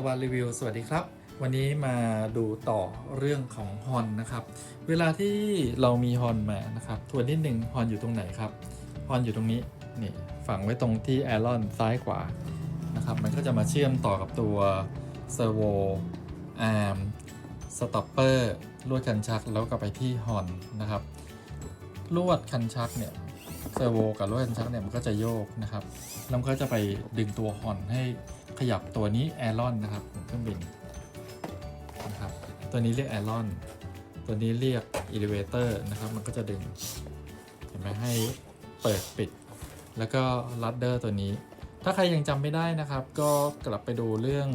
ะวันรีวิว สวัสดีครับ วันนี้มาดูต่อเรื่องของฮอนนะครับ เวลาที่เรามีฮอนมานะครับทวนนิดหนึ่งฮอนอยู่ตรงไหนครับฮอนอยู่ตรงนี้นี่ฝังไว้ตรงที่แอรอนซ้ายขวานะครับ มันก็จะมาเชื่อมต่อกับตัวเซอร์โวอาร์มสต็อปเปอร์ลวดคันชักแล้วก็ไปที่ฮอนนะครับลวดคันชักเนี่ย เซอร์โวกับลวดคันชักเนี่ยมันก็จะโยกนะครับแล้วก็จะไปดึงตัวฮอนให้ขยับตัวนี้แอรอนนะครับของเครื่องบินนะครับตัวนี้เรียกแอรอนตัวนี้เรียกอิเลเวเตอร์นะครับ มันก็จะดึงเห็นไหมให้เปิดปิด แล้วก็ลัดเดอร์ตัวนี้ ถ้าใครยังจำไม่ได้นะครับ ก็กลับไปดูเรื่อง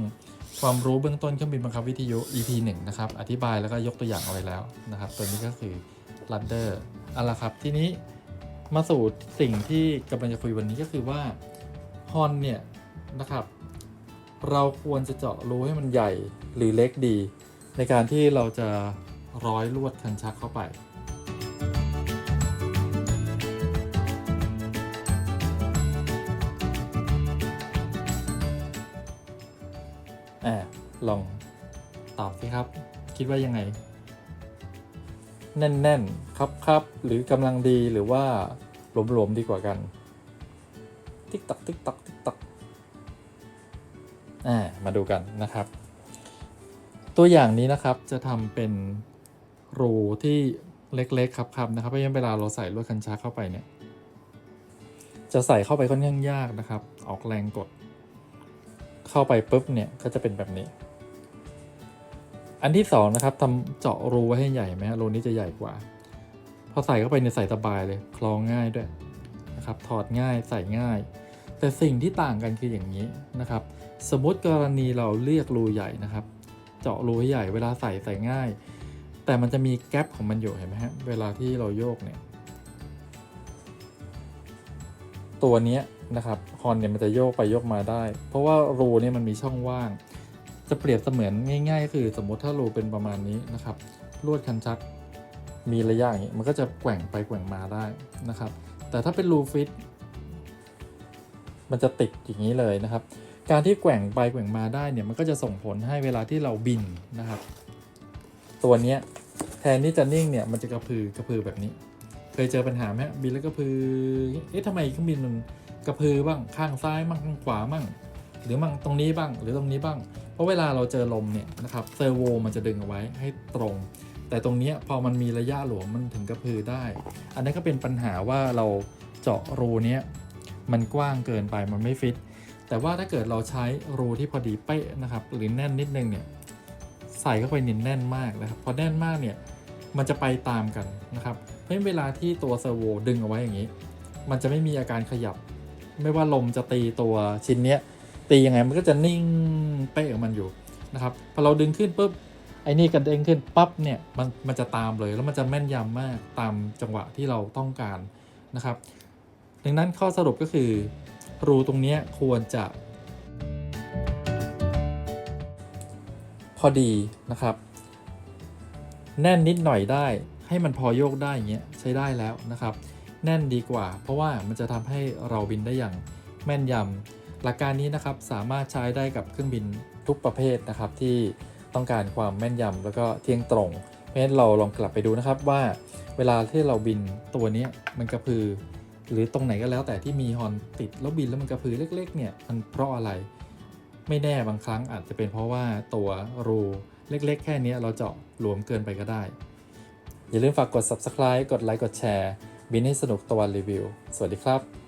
ความรู้เบื้องต้นเครื่องบินบังคับวิทยุ EP 1นะครับ อธิบายแล้วก็ยกตัวอย่างเอาไว้แล้วนะครับ ตัวนี้ก็คือลัดเดอร์เอาละครับ ทีนี้ มาสู่สิ่งที่กำลังจะคุยวันนี้ก็คือว่าฮอนเนี่ยนะครับ เราควรจะเจาะรูให้มันใหญ่หรือเล็กดี ในการที่เราจะร้อยลวดคันชักเข้าไปอ่าลองตอบสิครับ คิดว่ายังไง แน่นๆครับครับหรือกำลังดีหรือว่าหลวมๆดีกว่ากัน ติ๊กตักติ๊กตักติ๊กตักอ่ามาดูกันนะครับ ตัวอย่างนี้นะครับจะทำเป็นรูที่เล็กๆครับๆนะครับเพราะฉะนั้นเวลาเราใส่ลวดคันชักเข้าไปเนี่ย จะใส่เข้าไปค่อนข้างยากนะครับ ออกแรงกด เข้าไปปุ๊บเนี่ยก็จะเป็นแบบนี้ อันที่สองนะครับทำเจาะรูไว้ให้ใหญ่ไหมฮะรูนี้จะใหญ่กว่า พอใส่เข้าไปในยใส่สบายเลยคล้องง่ายด้วยนะครับถอดง่ายใส่ง่าย แต่สิ่งที่ต่างกันคืออย่างนี้นะครับ สมมติกรณีเราเลือกรูใหญ่นะครับ เจาะรูให้ใหญ่เวลาใส่ใส่ง่าย แต่มันจะมีแกลบของมันอยู่เห็นไหมฮะเวลาที่เราโยกเนี่ยตัวนี้นะครับฮอนเนี่ยมันจะโยกไปโยกมาได้ เพราะว่ารูเนี่ยมันมีช่องว่าง จะเปรียบเสมือนง่ายๆก็คือสมมติถ้ารูเป็นประมาณนี้นะครับ ลวดคันชักมีระยะอย่างนี้มันก็จะแกว่งไปแกว่งมาได้นะครับ แต่ถ้าเป็นรูฟิต มันจะติดอย่างนี้เลยนะครับ การที่แกว่งไปแกว่งมาได้เนี่ยมันก็จะส่งผลให้เวลาที่เราบินนะครับ ตัวเนี้ยแทนที่จะนิ่งเนี่ยมันจะกระพือกระพือแบบนี้ เคยเจอปัญหาไหมบินแล้วกระพือ เอ๊ะทำไมเครื่องบินมันกระพือบ้างข้างซ้ายบ้างข้างขวาบ้างหรือมั่งตรงนี้บ้างหรือตรงนี้บ้าง เพราะเวลาเราเจอลมเนี่ยนะครับเซอร์โวมันจะดึงเอาไว้ให้ตรง แต่ตรงนี้พอมันมีระยะหลวมมันถึงกระพือได้ อันนั้ก็เป็นปัญหาว่าเราเจาะรูเนี้ยมันกว้างเกินไปมันไม่ฟิต แต่ว่าถ้าเกิดเราใช้รูที่พอดีเป๊ะนะครับหรือแน่นนิดนึงเนี่ยใส่เข้าไปนินแน่นมากนะครับ พอแน่นมากเนี่ยมันจะไปตามกันนะครับ เพราะเวลาที่ตัวเซอร์โวดึงเอาไว้อย่างนี้ มันจะไม่มีอาการขยับ ไม่ว่าลมจะตีตัวชิ้นเนี้ย ตียังไงมันก็จะนิ่งเป๊ะของมันอยู่นะครับพอเราดึงขึ้นปุ๊บไอ้นี่กระเด้งขึ้นปั๊บเนี่ยมันมันจะตามเลยแล้วมันจะแม่นยำมากตามจังหวะที่เราต้องการนะครับ ดังนั้นข้อสรุปก็คือ รูตรงนี้ควรจะ พอดีนะครับ แน่นนิดหน่อยได้ให้มันพอโยกได้อย่างเงี้ยใช้ได้แล้วนะครับ แน่นดีกว่า เพราะว่ามันจะทำให้เราบินได้อย่างแม่นยำ หลักการนี้นะครับสามารถใช้ได้กับเครื่องบินทุกประเภทนะครับ ที่ต้องการความแม่นยำแล้วก็เที่ยงตรงเพราะฉะนั้นเราลองกลับไปดูนะครับว่าเวลาที่เราบินตัวนี้มันกระพือ หรือตรงไหนก็แล้วแต่ที่มีฮอนติดแล้วบินแล้วมันกระพือเล็ก ๆ เนี่ยมันเพราะอะไร ไม่แน่บางครั้งอาจจะเป็นเพราะว่าตัวรูเล็ก ๆ แค่นี้เราเจาะหลวมเกินไปก็ได้ อย่าลืมฝากกด subscribe กดไลค์กดแชร์ บินให้สนุกตะวันรีวิว สวัสดีครับ